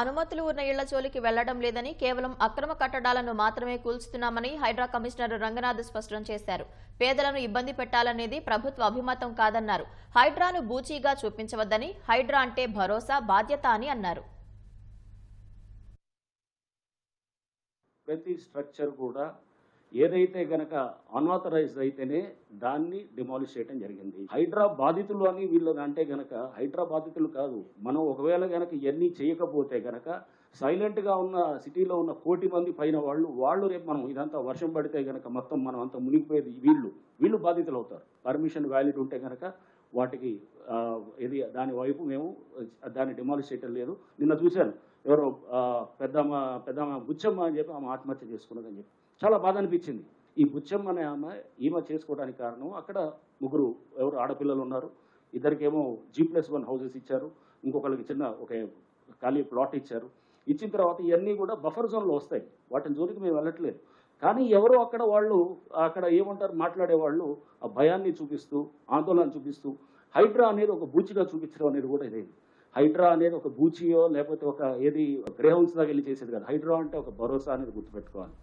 అనుమతులు ఉన్న ఇళ్ళ జోలికి వెళ్ళడం లేదని కేవలం అక్రమ కట్టడాలను మాత్రమే కూల్చుతున్నామని హైడ్రా కమిషనర్ రంగనాథ్ స్పష్టం చేశారు. పేదలను ఇబ్బంది పెట్టాలనేది ప్రభుత్వ అభిమతం కాదన్నారు. హైడ్రాను బూచీగా చూపించవద్దని హైడ్రా అంటే భరోసా బాధ్యత అని అన్నారు. ప్రతి స్ట్రక్చర్ కూడా ఏదైతే గనక అన్ఆథరైజ్డ్ అయితేనే దాన్ని డిమాలిష్ చేయడం జరిగింది. హైడ్రా బాధితులు అని వీళ్ళు అంటే గనక హైడ్రా బాధితులు కాదు. మనం ఒకవేళ గనక ఇవన్నీ చేయకపోతే గనక సైలెంట్గా ఉన్న సిటీలో ఉన్న కోటి మంది పైన వాళ్ళు వాళ్ళు రేపు మనం ఇదంతా వర్షం పడితే గనక మొత్తం మనం అంతా మునిగిపోయేది వీళ్ళు. వీళ్ళు బాధితులు అవుతారు. పర్మిషన్ వ్యాలిడ్ ఉంటే గనక వాటికి ఇది దాని వైపు మేము దాన్ని డిమాలిష్ చేయటం లేదు. నిన్న చూశాను. ఎవరో పెద్దమ్మ పెద్దమ్మ బుచ్చమ్మ అని చెప్పి ఆమె ఆత్మహత్య చేసుకున్నదని చెప్పి. చాలా బాధ అనిపించింది. ఈ బుచ్చమ్మ అనే ఆమె ఈమె చేసుకోవడానికి కారణం అక్కడ ముగ్గురు ఎవరు ఆడపిల్లలు ఉన్నారు. ఇద్దరికేమో జీ ప్లస్ వన్ హౌసెస్ ఇచ్చారు. ఇంకొకరికి చిన్న ఒక ఖాళీ ప్లాట్ ఇచ్చారు. ఇచ్చిన తర్వాత ఇవన్నీ కూడా బఫర్ జోన్లో వస్తాయి. వాటిని జోలికి మేము వెళ్ళట్లేదు. కానీ ఎవరో అక్కడ వాళ్ళు అక్కడ ఏమంటారు మాట్లాడే వాళ్ళు ఆ భయాన్ని చూపిస్తూ ఆందోళన చూపిస్తూ హైడ్రా అనేది ఒక బూచిగా చూపించడం అనేది కూడా ఇదే హైడ్రా అనేది ఒక బూచియో లేకపోతే ఒక ఏది గ్రేహౌన్స్ దాకా వెళ్ళి చేసేది కాదు. హైడ్రా అంటే ఒక భరోసా అనేది గుర్తుపెట్టుకోవాలి.